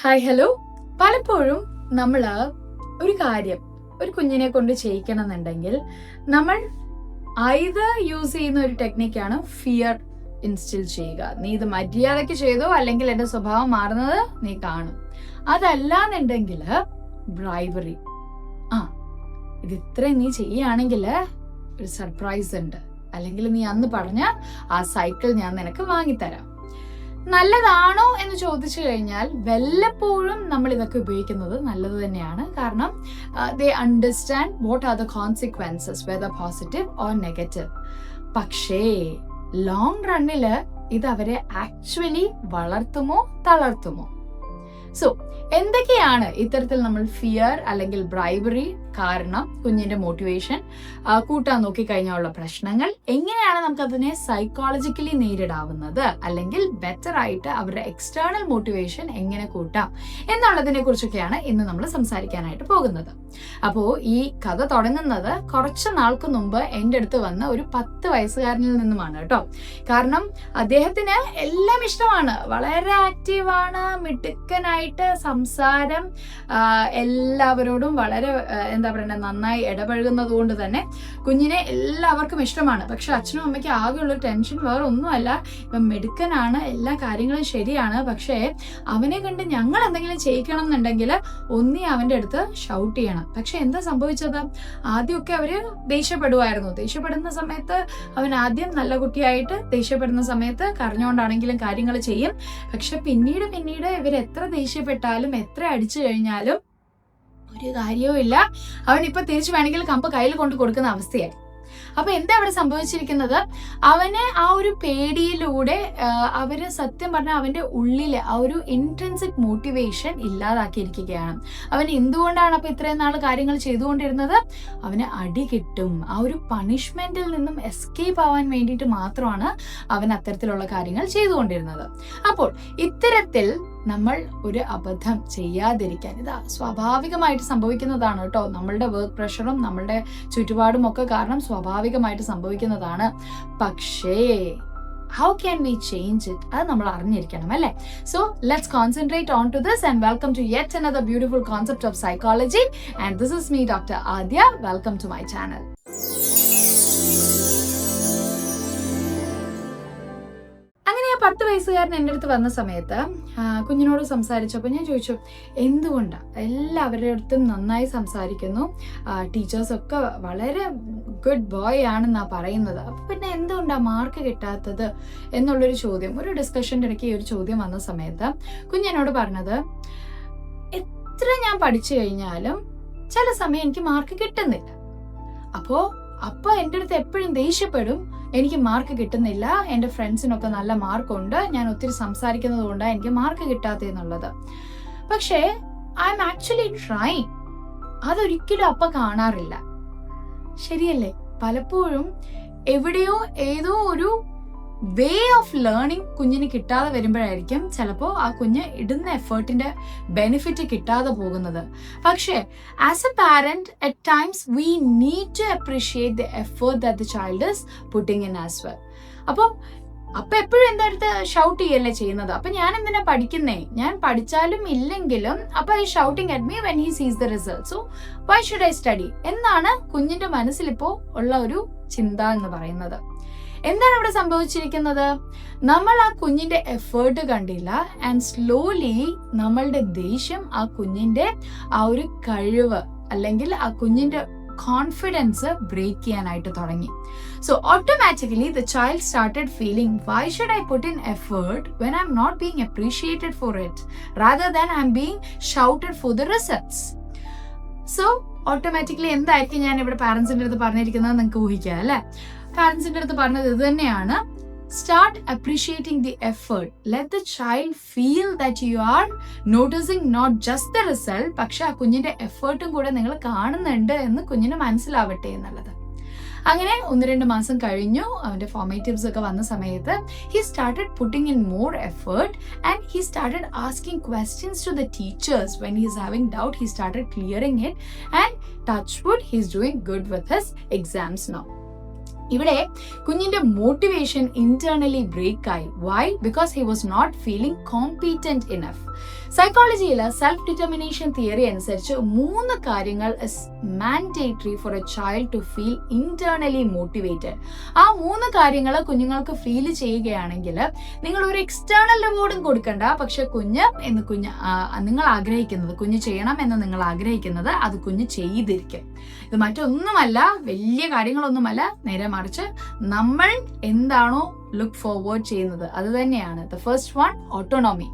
Hi hello പലപ്പോഴും നമ്മൾ ഒരു കാര്യം ഒരു കുഞ്ഞിനെ കൊണ്ട് ചെയ്യിക്കണം എന്നുണ്ടെങ്കിൽ നമ്മൾ ഐത് യൂസ് ചെയ്യുന്ന ഒരു ടെക്നിക്കാണ് ഫിയർ ഇൻസ്റ്റിൽ ചെയ്യുക. നീ ഇത് മര്യാദയ്ക്ക് ചെയ്തോ അല്ലെങ്കിൽ എന്റെ സ്വഭാവം മാറുന്നത് നീ കാണും. അതല്ല എന്നുണ്ടെങ്കിൽ ബ്രൈബറി ആ ഇത് ഇത്രയും നീ ചെയ്യുകയാണെങ്കിൽ ഒരു സർപ്രൈസ് ഉണ്ട്. അല്ലെങ്കിൽ നീ അന്ന് പറഞ്ഞ ആ സൈക്കിൾ ഞാൻ നിനക്ക് വാങ്ങിത്തരാം. നല്ലതാണോ എന്ന് ചോദിച്ചു കഴിഞ്ഞാൽ വല്ലപ്പോഴും നമ്മൾ ഇതൊക്കെ ഉപയോഗിക്കുന്നത് നല്ലത് തന്നെയാണ്. കാരണം they understand what are the consequences whether positive or negative പക്ഷേ ലോങ് റണ്ണിൽ ഇത് അവരെ ആക്ച്വലി വളർത്തുമോ തളർത്തുമോ? സോ എന്തൊക്കെയാണ് ഇത്തരത്തിൽ നമ്മൾ ഫിയർ അല്ലെങ്കിൽ ബ്രൈബറി കാരണം കുഞ്ഞിന്റെ മോട്ടിവേഷൻ കൂട്ടാൻ നോക്കിക്കഴിഞ്ഞുള്ള പ്രശ്നങ്ങൾ. എങ്ങനെയാണ് നമുക്ക് അതിനെ സൈക്കോളജിക്കലി നേരിടാവുന്നത്? അല്ലെങ്കിൽ ബെറ്റർ ആയിട്ട് അവരുടെ എക്സ്റ്റേണൽ മോട്ടിവേഷൻ എങ്ങനെ കൂട്ടാം? എന്നുള്ളതിനെ കുറിച്ചൊക്കെയാണ് ഇന്ന് നമ്മൾ സംസാരിക്കാനായിട്ട് പോകുന്നത്. അപ്പോൾ ഈ കഥ തുടങ്ങുന്നത് കുറച്ച് നാൾക്ക് മുമ്പ് എന്റെ അടുത്ത് വന്ന ഒരു പത്ത് വയസ്സുകാരനിൽ നിന്നുമാണ് കേട്ടോ. കാരണം അദ്ദേഹത്തിന് എല്ലാം ഇഷ്ടമാണ്. വളരെ ആക്റ്റീവാണ് മിടുക്കനായിട്ട് സംസാരം എല്ലാവരോടും വളരെ എന്താ പറയുക നന്നായി ഇടപഴകുന്നത് കൊണ്ട് തന്നെ കുഞ്ഞിനെ എല്ലാവർക്കും ഇഷ്ടമാണ്. പക്ഷെ അച്ഛനും അമ്മയ്ക്ക് ആകെയുള്ള ടെൻഷൻ വേറെ ഒന്നുമല്ല. ഇപ്പം മെടുക്കനാണ് എല്ലാ കാര്യങ്ങളും ശരിയാണ്. പക്ഷേ അവനെ കണ്ട് ഞങ്ങൾ എന്തെങ്കിലും ചെയ്യിക്കണം എന്നുണ്ടെങ്കിൽ ഒന്നി അവന്റെ അടുത്ത് ഷൗട്ട് ചെയ്യണം. പക്ഷെ എന്താ സംഭവിച്ചത്? ആദ്യമൊക്കെ അവർ ദേഷ്യപ്പെടുമായിരുന്നു ദേഷ്യപ്പെടുന്ന സമയത്ത് അവൻ ആദ്യം നല്ല കുട്ടിയായിട്ട് ദേഷ്യപ്പെടുന്ന സമയത്ത് കരഞ്ഞുകൊണ്ടാണെങ്കിലും കാര്യങ്ങൾ ചെയ്യും. പക്ഷെ പിന്നീട് പിന്നീട് ഇവർ എത്ര ദേഷ്യപ്പെട്ടാലും എത്ര അടിച്ചു കഴിഞ്ഞാലും ഒരു കാര്യവും ഇല്ല. അവൻ ഇപ്പൊ തിരിച്ചു വേണമെങ്കിൽ കമ്പ് കയ്യിൽ കൊണ്ട് കൊടുക്കുന്ന അവസ്ഥയായി. അപ്പൊ എന്താ അവിടെ സംഭവിച്ചിരിക്കുന്നത്? അവന് ആ ഒരു പേടിയിലൂടെ അവർ സത്യം പറഞ്ഞാൽ അവന്റെ ഉള്ളിലെ ആ ഒരു ഇൻട്രൻസിക് മോട്ടിവേഷൻ ഇല്ലാതാക്കിയിരിക്കുകയാണ്. അവൻ എന്തുകൊണ്ടാണ് അപ്പൊ ഇത്രയും നാൾ കാര്യങ്ങൾ ചെയ്തുകൊണ്ടിരുന്നത്? അവന് അടി കിട്ടും. ആ ഒരു പണിഷ്മെന്റിൽ നിന്നും എസ്കേപ്പ് ആവാൻ വേണ്ടിയിട്ട് മാത്രമാണ് അവൻ അത്തരത്തിലുള്ള കാര്യങ്ങൾ ചെയ്തുകൊണ്ടിരുന്നത്. അപ്പോൾ ഇത്തരത്തിൽ നമ്മൾ ഒരു അബദ്ധം ചെയ്യാതിരിക്കാൻ. ഇത് സ്വാഭാവികമായിട്ട് സംഭവിക്കുന്നതാണ് കേട്ടോ. നമ്മളുടെ വർക്ക് പ്രഷറും നമ്മളുടെ ചുറ്റുപാടും ഒക്കെ കാരണം സ്വാഭാവികമായിട്ട് സംഭവിക്കുന്നതാണ്. പക്ഷേ how can we change it അത് നമ്മൾ അറിഞ്ഞിരിക്കണം അല്ലേ? So let's concentrate on to this and welcome to yet another beautiful concept of psychology and this is me doctor Adya welcome to my channel പത്ത് വയസ്സുകാരൻ എന്റെ അടുത്ത് വന്ന സമയത്ത് കുഞ്ഞിനോട് സംസാരിച്ചപ്പോൾ ഞാൻ ചോദിച്ചു എന്തുകൊണ്ടാണ് എല്ലാവരുടെ അടുത്തും നന്നായി സംസാരിക്കുന്നു. ടീച്ചേഴ്സൊക്കെ വളരെ ഗുഡ് ബോയ് ആണെന്നാണ് പറയുന്നത്. അപ്പം പിന്നെ എന്തുകൊണ്ടാണ് മാർക്ക് കിട്ടാത്തത് എന്നുള്ളൊരു ചോദ്യം ഒരു ഡിസ്കഷന്റെ ഇടയ്ക്ക് ഈ ഒരു ചോദ്യം വന്ന സമയത്ത് കുഞ്ഞെന്നോട് പറഞ്ഞത് എത്ര ഞാൻ പഠിച്ചു കഴിഞ്ഞാലും ചില സമയം എനിക്ക് മാർക്ക് കിട്ടുന്നില്ല. അപ്പോൾ അപ്പൊ എന്റെ അടുത്ത് എപ്പോഴും ദേഷ്യപ്പെടും. എനിക്ക് മാർക്ക് കിട്ടുന്നില്ല. എന്റെ ഫ്രണ്ട്സിനൊക്കെ നല്ല മാർക്കുണ്ട് ഞാൻ ഒത്തിരി സംസാരിക്കുന്നത് കൊണ്ടാണ് എനിക്ക് മാർക്ക് കിട്ടാത്തതെന്നുള്ളത് പക്ഷേ ഐ എം ആക്ച്വലി ട്രൈ അതൊരിക്കലും അപ്പ കാണാറില്ല. ശരിയല്ലേ? പലപ്പോഴും എവിടെയോ ഏതോ ഒരു വേ ഓഫ് ലേണിംഗ് കുഞ്ഞിന് കിട്ടാതെ വരുമ്പോഴായിരിക്കും ചിലപ്പോൾ ആ കുഞ്ഞ് ഇടുന്ന എഫേർട്ടിന്റെ ബെനിഫിറ്റ് കിട്ടാതെ പോകുന്നത്. പക്ഷേ as a parent at times we need to appreciate the effort that the child is putting in as well അപ്പോൾ അപ്പൊ എപ്പോഴും എന്താ അടുത്ത് ഷൗട്ട് ചെയ്യല്ലേ ചെയ്യുന്നത്? അപ്പൊ ഞാൻ എന്തിനാ പഠിക്കുന്നേ? ഞാൻ പഠിച്ചാലും ഇല്ലെങ്കിലും അപ്പൊ I shouting at me when he sees the result so why should I study എന്നാണ് കുഞ്ഞിന്റെ മനസ്സിലിപ്പോ ഉള്ള ഒരു ചിന്ത എന്ന് പറയുന്നത്. എന്താണ് ഇവിടെ സംഭവിച്ചിരിക്കുന്നത്? നമ്മൾ ആ കുഞ്ഞിന്റെ എഫേർട്ട് കണ്ടില്ല ആൻഡ് സ്ലോലി നമ്മളുടെ ദേഷ്യം ആ കുഞ്ഞിന്റെ ആ ഒരു കഴിവ് അല്ലെങ്കിൽ ആ കുഞ്ഞിന്റെ കോൺഫിഡൻസ് ബ്രേക്ക് ചെയ്യാനായിട്ട് തുടങ്ങി. So automatically the child started feeling why should I put in effort when I'm not being appreciated for it rather than I'm being shouted for the results so automatically എന്തായിരിക്കും ഞാൻ ഇവിടെ പാരന്റ്സിന്റെ അടുത്ത് പറഞ്ഞിരിക്കുന്നത് നിങ്ങൾക്ക് ഊഹിക്കാം അല്ലെ? പാരന്റ്സിന്റെ അടുത്ത് പറഞ്ഞത് ഇത് തന്നെയാണ്. Start appreciating the effort let the child feel that you are noticing not just the result പക്ഷെ ആ കുഞ്ഞിന്റെ എഫേർട്ടും കൂടെ നിങ്ങൾ കാണുന്നുണ്ട് എന്ന് കുഞ്ഞിന് മനസ്സിലാവട്ടെ എന്നുള്ളത്. അങ്ങനെ ഒന്ന് രണ്ട് മാസം കഴിഞ്ഞു. അവന്റെ ഫോമേറ്റീവ്സ് ഒക്കെ വന്ന സമയത്ത് he started putting in more effort and he started asking questions to the teachers when he is having doubt he started clearing it and touch wood he is doing good with his exams no ഇവിടെ കുഞ്ഞിന്റെ motivation internally break ആയി. Why because he was not feeling competent enough സൈക്കോളജിയിൽ self determination theory അനുസരിച്ച് മൂന്ന് കാര്യങ്ങൾ mandatory for a child to feel internally motivated ആ മൂന്ന് കാര്യങ്ങൾ കുഞ്ഞുങ്ങൾക്ക് ഫീൽ ചെയ്യുകയാണെങ്കിൽ നിങ്ങൾ ഒരു എക്സ്റ്റേണൽ റിവോർഡും കൊടുക്കണ്ട. പക്ഷെ കുഞ്ഞ് എന്ന് കുഞ്ഞ് നിങ്ങൾ ആഗ്രഹിക്കുന്നത് കുഞ്ഞ് ചെയ്യണം എന്ന് നിങ്ങൾ ആഗ്രഹിക്കുന്നത് അത് കുഞ്ഞ് ചെയ്തിരിക്കും. ഇത് മറ്റൊന്നുമല്ല വലിയ കാര്യങ്ങളൊന്നുമല്ല. നേരെ മറിച്ച് നമ്മൾ എന്താണോ ലുക്ക് ഫോർവേഡ് ചെയ്യുന്നത്. അത് തന്നെയാണ്. ദ ഫസ്റ്റ് വൺ ഓട്ടോണോമി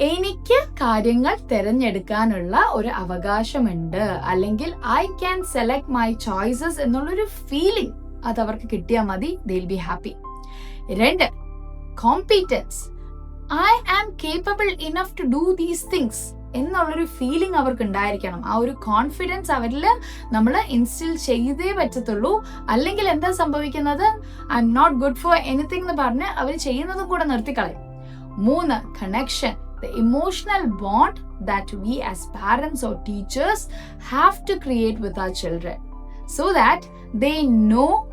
എനിക്ക് കാര്യങ്ങൾ തിരഞ്ഞെടുക്കാനുള്ള ഒരു അവകാശമുണ്ട്. അല്ലെങ്കിൽ I can select my choices എന്നുള്ളൊരു ഫീലിംഗ് അത് അവർക്ക് കിട്ടിയാൽ മതി. ദിൽ ബി ഹാപ്പി രണ്ട് competence I am capable enough to do these things എന്നുള്ളൊരു ഫീലിംഗ് അവർക്ക് ഉണ്ടായിരിക്കണം ആ ഒരു കോൺഫിഡൻസ് അവരിൽ നമ്മൾ ഇൻസ്റ്റിൽ ചെയ്തേ പറ്റത്തുള്ളൂ. അല്ലെങ്കിൽ എന്താ സംഭവിക്കുന്നത്? I'm not good for anything എന്ന് പറഞ്ഞ് അവർ ചെയ്യുന്നതും കൂടെ നിർത്തിക്കളയും. മൂന്ന് connection the emotional bond that we as parents or teachers have to create with our children so that they know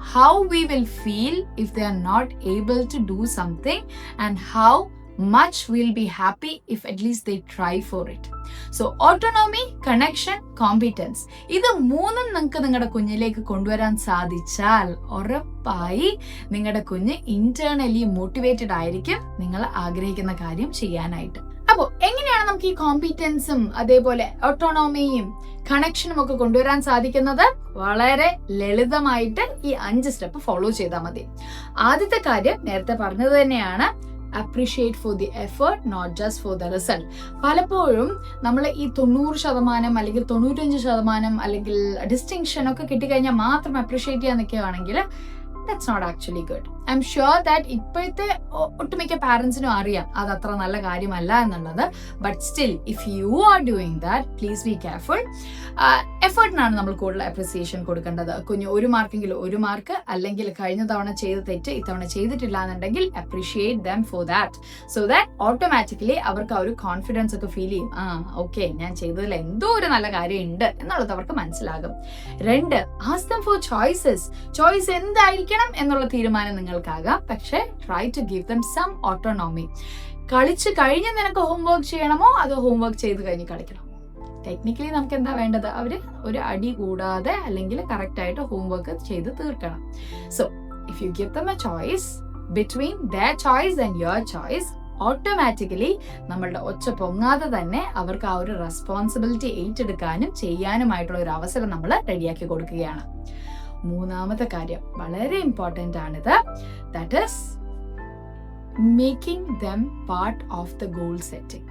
how we will feel if they are not able to do something and how much will be happy if at least they try for it. So autonomy connection competence ഇത് മൂന്നും നിങ്ങൾക്ക് നിങ്ങളുടെ കുഞ്ഞിലേക്ക് കൊണ്ടുവരാൻ സാധിച്ചാൽ ഉറപ്പായി നിങ്ങളുടെ കുഞ്ഞ് internally motivated ആയിരിക്കും നിങ്ങൾ ആഗ്രഹിക്കുന്ന കാര്യം ചെയ്യാനായിട്ട്. അപ്പോൾ എങ്ങനെയാണ് നമുക്ക് ഈ കോമ്പിറ്റൻസും അതേപോലെ ഓട്ടോണോമിയും കണക്ഷനും ഒക്കെ കൊണ്ടുവരാൻ സാധിക്കുന്നത്? വളരെ ലളിതമായിട്ട് ഈ അഞ്ച് സ്റ്റെപ്പ് ഫോളോ ചെയ്താൽ മതി. ആദ്യത്തെ കാര്യം നേരത്തെ പറഞ്ഞത് തന്നെയാണ് appreciate for the effort not just for the result പലപ്പോഴും നമ്മൾ ഈ തൊണ്ണൂറ് ശതമാനം അല്ലെങ്കിൽ തൊണ്ണൂറ്റഞ്ച് ശതമാനം അല്ലെങ്കിൽ ഡിസ്റ്റിങ്ഷൻ ഒക്കെ കിട്ടിക്കഴിഞ്ഞാൽ മാത്രം അപ്രീഷിയേറ്റ് ചെയ്യാൻ നിൽക്കുകയാണെങ്കിൽ that's not actually good I'm sure that ഇപ്പോഴത്തെ ഒട്ടുമിക്ക പാരൻസിനും അറിയാം അത് അത്ര നല്ല കാര്യമല്ല എന്നുള്ളത്. But still if you are doing that please be careful എഫേർട്ടിനാണ് നമ്മൾ കൂടുതൽ അപ്രിസിയേഷൻ കൊടുക്കേണ്ടത്. കുഞ്ഞ് ഒരു മാർക്കെങ്കിലും ഒരു മാർക്ക് അല്ലെങ്കിൽ കഴിഞ്ഞ തവണ ചെയ്ത തെറ്റ് ഇത്തവണ ചെയ്തിട്ടില്ല എന്നുണ്ടെങ്കിൽ appreciate them for that so that automatically അവർക്ക് ആ ഒരു കോൺഫിഡൻസ് ഒക്കെ ഫീൽ ചെയ്യും. ആ ഓക്കെ ഞാൻ ചെയ്തതിൽ എന്തോ ഒരു നല്ല കാര്യം ഉണ്ട് എന്നുള്ളത് അവർക്ക് മനസ്സിലാകും. രണ്ട് ആസ്തം ഫോർ ചോയ്സസ് ചോയ്സ് എന്തായിരിക്കണം എന്നുള്ള തീരുമാനം നിങ്ങൾക്കാകാം. പക്ഷേ try to give them some autonomy കളിച്ച് കഴിഞ്ഞ് നിനക്ക് ഹോംവർക്ക് ചെയ്യണമോ? അതോ ഹോംവർക്ക് ചെയ്ത് കഴിഞ്ഞ് കളിക്കണമോ ടെക്നിക്കലി നമുക്ക് എന്താ വേണ്ടത്? അവർ ഒരു അടി കൂടാതെ അല്ലെങ്കിൽ കറക്റ്റ് ആയിട്ട് ഹോംവർക്ക് ചെയ്ത് തീർക്കണം. So if you give them a choice between the choice and your choice automatically നമ്മളുടെ ഒച്ച പൊങ്ങാതെ തന്നെ അവർക്ക് ആ ഒരു റെസ്പോൺസിബിലിറ്റി ഏറ്റെടുക്കാനും ചെയ്യാനുമായിട്ടുള്ള ഒരു അവസരം നമ്മൾ റെഡിയാക്കി കൊടുക്കുകയാണ്. മൂന്നാമത്തെ കാര്യം വളരെ ഇമ്പോർട്ടന്റ് ആണിത്. That is making them part of the goal setting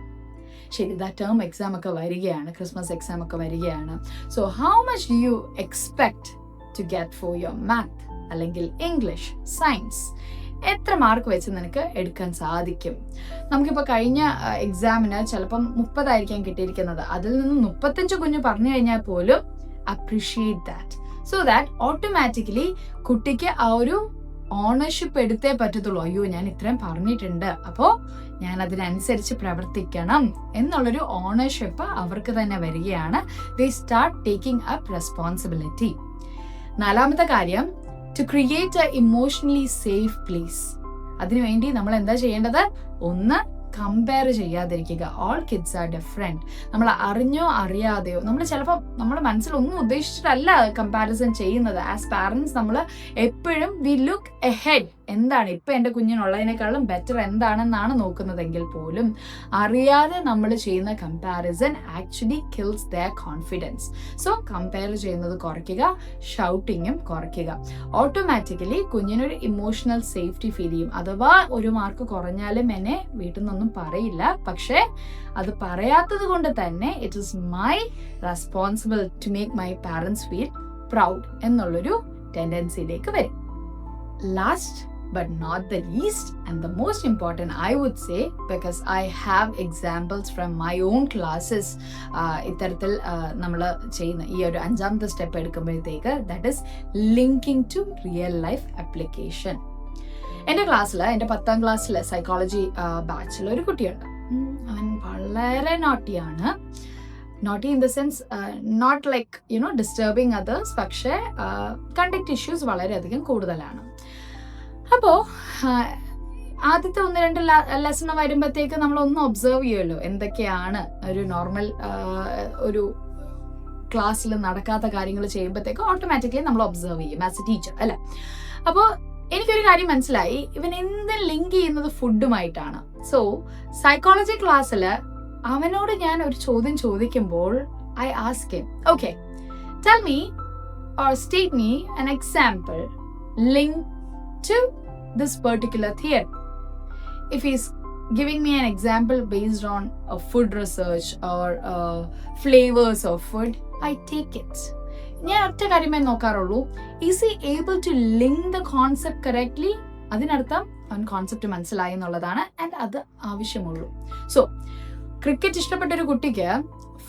ശരി ദാ ടേം എക്സാം ഒക്കെ വരികയാണ് ക്രിസ്മസ് എക്സാം ഒക്കെ വരികയാണ്. So how much do you expect to get for your math അല്ലെങ്കിൽ ഇംഗ്ലീഷ് സയൻസ് എത്ര മാർക്ക് വെച്ച് നിനക്ക് എടുക്കാൻ സാധിക്കും? നമുക്കിപ്പോൾ കഴിഞ്ഞ എക്സാമിന് ചിലപ്പം മുപ്പതായിരിക്കാം കിട്ടിയിരിക്കുന്നത്. അതിൽ നിന്ന് മുപ്പത്തഞ്ച് കുഞ്ഞ് പറഞ്ഞു കഴിഞ്ഞാൽ പോലും appreciate that so that automatically കുട്ടിക്ക് ആ ഒരു ഓണർഷിപ്പ് എടുത്തേ പറ്റത്തുള്ളൂ. അയ്യോ ഞാൻ ഇത്രയും പറഞ്ഞിട്ടുണ്ട്. അപ്പോൾ ഞാൻ അതിനനുസരിച്ച് പ്രവർത്തിക്കണം എന്നുള്ളൊരു ഓണർഷിപ്പ് അവർക്ക് തന്നെ വരികയാണ്. They start taking up responsibility നാലാമത്തെ കാര്യം to create a emotionally safe place അതിനുവേണ്ടി നമ്മൾ എന്താ ചെയ്യേണ്ടത്? ഒന്ന് കമ്പയർ ചെയ്യാതിരിക്കുക. ഓൾ കിഡ്സ് ആർ ഡിഫറെന്റ് നമ്മൾ അറിഞ്ഞോ അറിയാതെയോ നമ്മൾ ചിലപ്പോൾ നമ്മുടെ മനസ്സിൽ ഒന്നും ഉദ്ദേശിച്ചിട്ടല്ല കമ്പാരിസൺ ചെയ്യുന്നത്. ആസ് പാരൻസ് നമ്മൾ എപ്പോഴും വി ലുക്ക് എഹെഡ് എന്താണ് ഇപ്പം എന്റെ കുഞ്ഞിനുള്ളതിനേക്കാളും ബെറ്റർ എന്താണെന്നാണ് നോക്കുന്നതെങ്കിൽ പോലും അറിയാതെ നമ്മൾ ചെയ്യുന്ന comparison actually kills the confidence so compare ചെയ്യുന്നത് കുറയ്ക്കുക ഷൗട്ടിങ്ങും കുറയ്ക്കുക. ഓട്ടോമാറ്റിക്കലി കുഞ്ഞിനൊരു ഇമോഷണൽ സേഫ്റ്റി ഫീൽ ചെയ്യും. അഥവാ ഒരു മാർക്ക് കുറഞ്ഞാലും എന്നെ വീട്ടിൽ നിന്നൊന്നും പറയില്ല. പക്ഷേ അത് പറയാത്തത് കൊണ്ട് തന്നെ it is my responsible to make my parents feel proud എന്നുള്ളൊരു ടെൻഡൻസിയിലേക്ക് വരും. Last but not the least and the most important i would say because i have examples from my own classes ഇത്തരത്തിൽ നമ്മൾ ചെയ്യുന്ന ഈ ഒരു അഞ്ചാമത്തെ step എടുക്കുമ്പോഴത്തേക്ക് that is linking to real life application എന്റെ ക്ലാസ്സിൽ എന്റെ പത്താം ക്ലാസ്സിൽ സൈക്കോളജി ബാച്ചിൽ ഒരു കുട്ടിയുണ്ട്. അവൻ വളരെ നോട്ടിയാണ് naughty in the sense not like you know disturbing others പക്ഷേ കണ്ടക്ട് ഇഷ്യൂസ് വളരെയധികം കൂടുതലാണ്. അപ്പോൾ ആദ്യത്തെ ഒന്ന് രണ്ട് ലെസൺ വരുമ്പോഴത്തേക്ക് നമ്മൾ ഒന്ന് ഒബ്സർവ് ചെയ്യുമല്ലോ എന്തൊക്കെയാണ് ഒരു നോർമൽ ഒരു ക്ലാസ്സിൽ നടക്കാത്ത കാര്യങ്ങൾ ചെയ്യുമ്പോഴത്തേക്ക് ഓട്ടോമാറ്റിക്കലി നമ്മൾ ഒബ്സർവ് ചെയ്യും ആസ് എ ടീച്ചർ അല്ലേ? അപ്പോൾ എനിക്കൊരു കാര്യം മനസ്സിലായി. ഇവൻ എന്തും ലിങ്ക് ചെയ്യുന്നത് ഫുഡുമായിട്ടാണ് സോ സൈക്കോളജി ക്ലാസ്സിൽ അവനോട് ഞാൻ ഒരു ചോദ്യം ചോദിക്കുമ്പോൾ I ask him okay tell me or state me an example link to this particular theory if he's giving me an example based on a food research or uh, flavors of food, I take it. ഞാൻ ഒറ്റ കാര്യമേ നോക്കാറുള്ളൂ. Is he able to link the concept correctly അതിനർത്ഥം അവൻ concept മനസ്സിലായി എന്നുള്ളതാണ് and അത് ആവശ്യമുള്ളൂ. So cricket ഇഷ്ടപ്പെട്ട ഒരു കുട്ടിക്ക്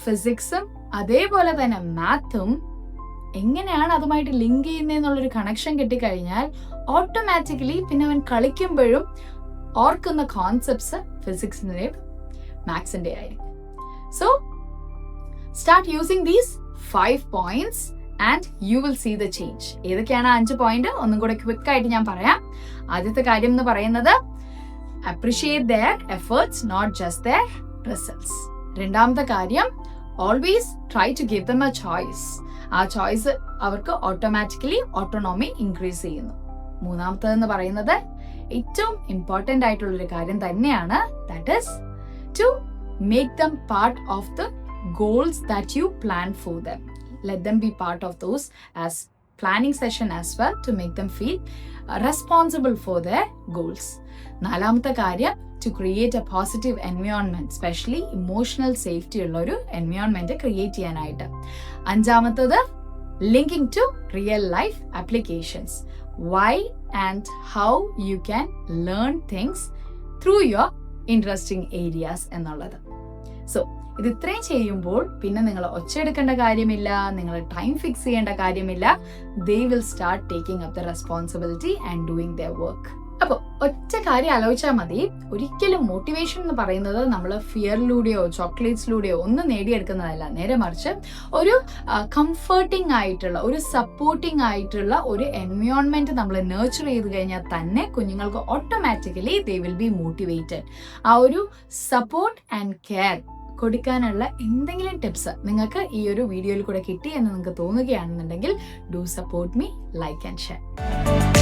ഫിസിക്സും അതേപോലെ തന്നെ മാത്തും എങ്ങനെയാണ് അതുമായിട്ട് ലിങ്ക് ചെയ്യുന്നതെന്നുള്ളൊരു കണക്ഷൻ കിട്ടിക്കഴിഞ്ഞാൽ ഓട്ടോമാറ്റിക്കലി പിന്നെ അവൻ കളിക്കുമ്പോഴും ഓർക്കുന്ന കോൺസെപ്റ്റ്സ് ഫിസിക്സിന്റെയും മാത്സിന്റെ ആയിരിക്കും. So start using these five points and you will see the change ഏതൊക്കെയാണ് അഞ്ച് പോയിന്റ് ഒന്നും കൂടെ ക്വിക്ക് ആയിട്ട് ഞാൻ പറയാം. ആദ്യത്തെ കാര്യം എന്ന് പറയുന്നത് appreciate their efforts not just their results രണ്ടാമത്തെ കാര്യം always try to give them a choice ആ ചോയ്സ് അവർക്ക് ഓട്ടോമാറ്റിക്കലി ഓട്ടോണോമി ഇൻക്രീസ് ചെയ്യുന്നു. മൂന്നാമത്തേതെന്ന് പറയുന്നത് ഏറ്റവും ഇമ്പോർട്ടന്റ് ആയിട്ടുള്ള ഒരു കാര്യം തന്നെയാണ് that is to make them part of the goals that you plan for them let them be part of those as planning session as well to make them feel responsible for the goals നാലാമത്തെ കാര്യം to create a positive environment specially emotional safety ഉള്ള ഒരു environment create ചെയ്യാനായിട്ട്. അഞ്ചാമത്തത് linking to real life applications why and how you can learn things through your interesting areas എന്നുള്ളത്. So ഇത് ഇത്രയും ചെയ്യുമ്പോൾ പിന്നെ നിങ്ങൾ ഒച്ച എടുക്കേണ്ട കാര്യമില്ല നിങ്ങൾ ടൈം ഫിക്സ് ചെയ്യേണ്ട കാര്യമില്ല. They will start taking up the responsibility and doing the work അപ്പോൾ ഒറ്റ കാര്യം ആലോചിച്ചാൽ മതി. ഒരിക്കലും മോട്ടിവേഷൻ എന്ന് പറയുന്നത് നമ്മൾ ഫിയറിലൂടെയോ ചോക്ലേറ്റ്സിലൂടെയോ ഒന്നും നേടിയെടുക്കുന്നതല്ല. നേരെ മറിച്ച് ഒരു കംഫർട്ടിംഗ് ആയിട്ടുള്ള ഒരു സപ്പോർട്ടിംഗ് ആയിട്ടുള്ള ഒരു എൻവയോൺമെന്റ് നമ്മൾ നേർച്ചർ ചെയ്ത് കഴിഞ്ഞാൽ തന്നെ കുഞ്ഞുങ്ങൾക്ക് automatically they will be motivated ആ ഒരു സപ്പോർട്ട് ആൻഡ് കെയർ കൊടുക്കാനുള്ള എന്തെങ്കിലും ടിപ്സ് നിങ്ങൾക്ക് ഈ ഒരു വീഡിയോയിൽ കൂടെ കിട്ടി എന്ന് നിങ്ങൾക്ക് തോന്നുകയാണെന്നുണ്ടെങ്കിൽ do support me like and share